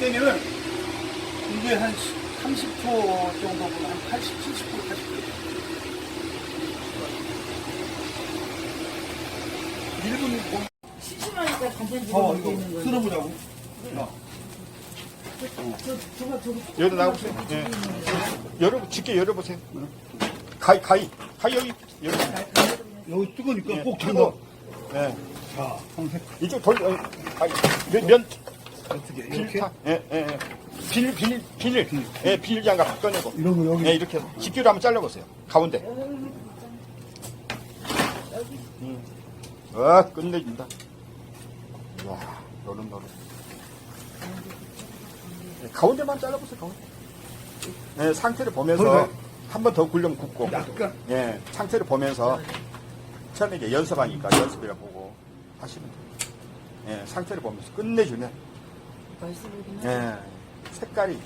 때면은 이게 한 30초 정도면 한 80, 70초, 80초. 1분 공 심심하니까 간장지게 어, 이거. 쓸어보자고. 어. 저, 저거 저거 여기 나가보세요. 예. 열어, 쉽게 열어보세요. 가위, 가위. 가위 여기, 여기. 여기 뜨거니까 예, 꼭 뜨거. 잡아. 예. 자, 이쪽 돌, 어, 가위. 면, 면, 어떻게 이렇게? 예, 예, 예. 비닐, 비닐, 비닐. 예, 비닐 장갑 꺼내고. 이런 거 여기 예, 이렇게 해서 집게로 한번 잘라보세요. 가운데. 음. 와, 끝내준다. 이야, 노릇노릇. 예, 가운데만 잘라보세요, 가운데. 예, 상태를 보면서 거기서. 한번 더 굴려면 굽고. 약간 예, 상태를 보면서 처음에 이제 연습하니까 연습이라 보고 하시면 돼요. 예, 상태를 보면서 끝내주면 맛있어 보이긴. 예, 색깔이